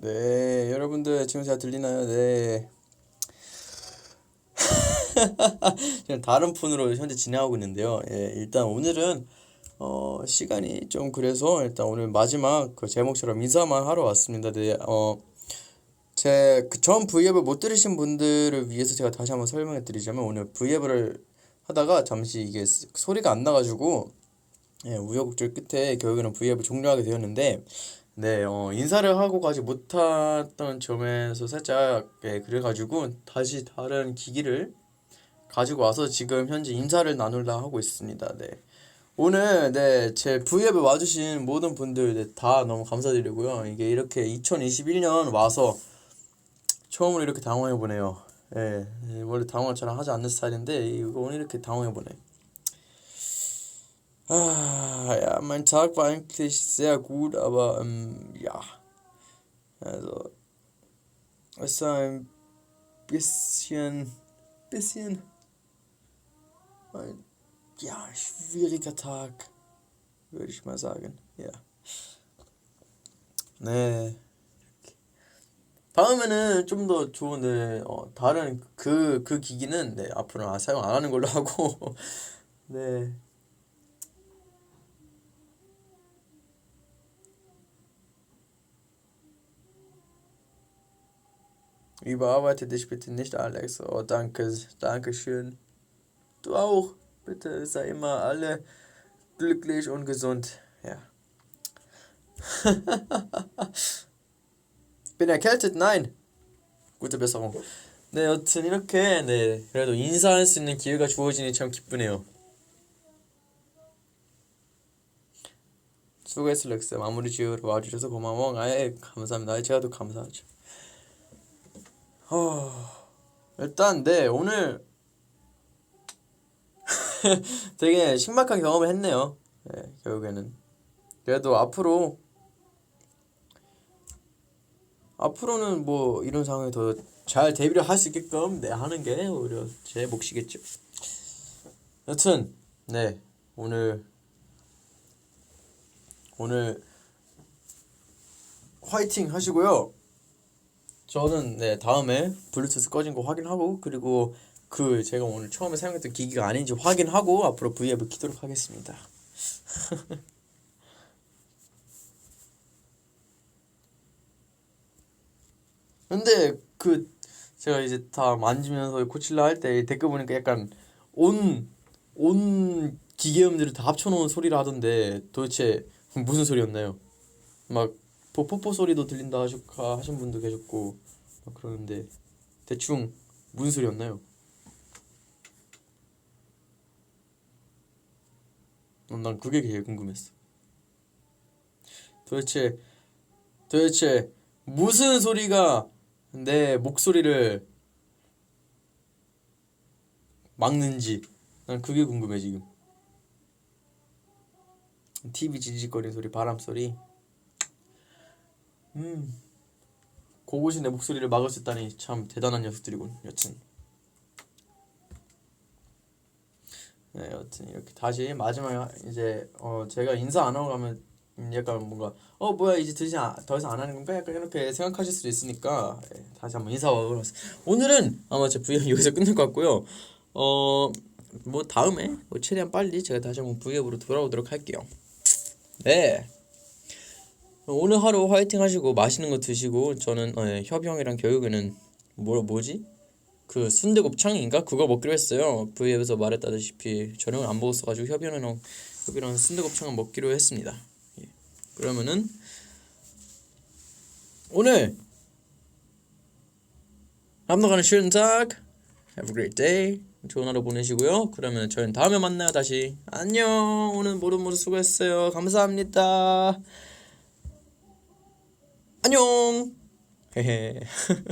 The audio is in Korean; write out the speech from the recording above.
네, 여러분들 지금 잘 들리나요? 네. 그냥 다른 폰으로 현재 진행하고 있는데요. 예, 일단 오늘은 어, 시간이 좀 그래서 일단 오늘 마지막 그 제목처럼 인사만 하러 왔습니다. 네, 어, 제그전 V앱을 못 들으신 분들을 위해서 제가 다시 한번 설명해 드리자면 오늘 V앱을 하다가 잠시 이게 스- 소리가 안 나가지고 예, 우여곡절 끝에 결국에는 V앱을 종료하게 되었는데 네, 어, 인사를 하고 가지 못했던 점에서 살짝 예, 그래가지고 다시 다른 기기를 가지고 와서 지금 현재 인사를 나누려 하고 있습니다. 네. 오늘 네, 제 V앱에 와주신 모든 분들 네, 다 너무 감사드리고요. 이게 이렇게 2021년 와서 처음으로 이렇게 당황해 보네요. 예, 예, 원래 당황을 잘 하지 않는 스타일인데 이거 오늘 이렇게 당황해 보네. Ah, ja, mein Tag war eigentlich sehr gut, aber ähm, ja, also es war ein bisschen, bisschen, ein, ja, schwieriger Tag, würde ich mal sagen, ja. 네. 다음에는 좀 더 좋은데 어, 다른 그 그 기기는 네, 앞으로 는 사용 안 하는 걸로 하고 네. Überarbeite dich bitte nicht, Alex. Oh, danke, danke schön. Du auch. Bitte sei immer alle glücklich und gesund. Ja. Bin erkältet? Nein. Gute Besserung. 네, 여튼 이렇게 네, 그래도 인사할 수 있는 기회가 주어지니 참 기쁘네요. 수고했어, 렉스. 마무리 지으러 와주셔서 고마워. 아예 감사합니다. 아예 제가 더 감사하죠. 어, 일단 네 오늘 되게 신박한 경험을 했네요. 네, 결국에는 그래도 앞으로 앞으로는 뭐 이런 상황에 더잘 대비를 할 수 있게끔 네 하는 게 오히려 제 몫이겠죠. 여튼 네 오늘 오늘 화이팅 하시고요. 저는 네 다음에 블루투스 꺼진 거 확인하고 그리고 그 제가 오늘 처음에 사용했던 기기가 아닌지 확인하고 앞으로 V앱을 키도록 하겠습니다. 근데 그 제가 이제 다 만지면서 고칠라 할 때 댓글 보니까 약간 온 온 기계음들을 다 합쳐놓은 소리라 하던데 도대체 무슨 소리였나요? 막 포포포 소리도 들린다 하시, 하신 분도 계셨고 막 그러는데 대충 무슨 소리였나요? 어, 난 그게 제일 궁금했어. 도대체 도대체 무슨 소리가 내 목소리를 막는지 난 그게 궁금해 지금. TV 지직거리는 소리, 바람 소리. 음, 그것이 내 목소리를 막을 수 있다니 참 대단한 녀석들이군. 여튼. 네, 여튼 이렇게 다시 마지막 이제 어 제가 인사 안 하고 가면 약간 뭔가 어 뭐야 이제 더 이상 더 이상 안 하는 건가 약간 이렇게 생각하실 수도 있으니까 예, 다시 한번 인사하고 왔- 오늘은 아마 제 V앱 여기서 끝날 것 같고요. 어 뭐 다음에 뭐 최대한 빨리 제가 다시 한번 V앱으로 돌아오도록 할게요. 네. 오늘 하루 화이팅 하시고 맛있는 거 드시고 저는 어, 예, 협이 형이랑 결국에는 뭐 뭐지? 그 순대곱창인가 그거 먹기로 했어요. V앱에서 말했다시피 저녁을 안 먹었어가지고 협이 형이랑 협이랑 순대곱창을 먹기로 했습니다. 예. 그러면은 오늘 Habt noch einen schönen Tag. Have a great day. 좋은 하루 보내시고요. 그러면 저희는 다음에 만나요. 다시 안녕. 오늘 모두 모두 수고했어요. 감사합니다. 안녕. 헤헤.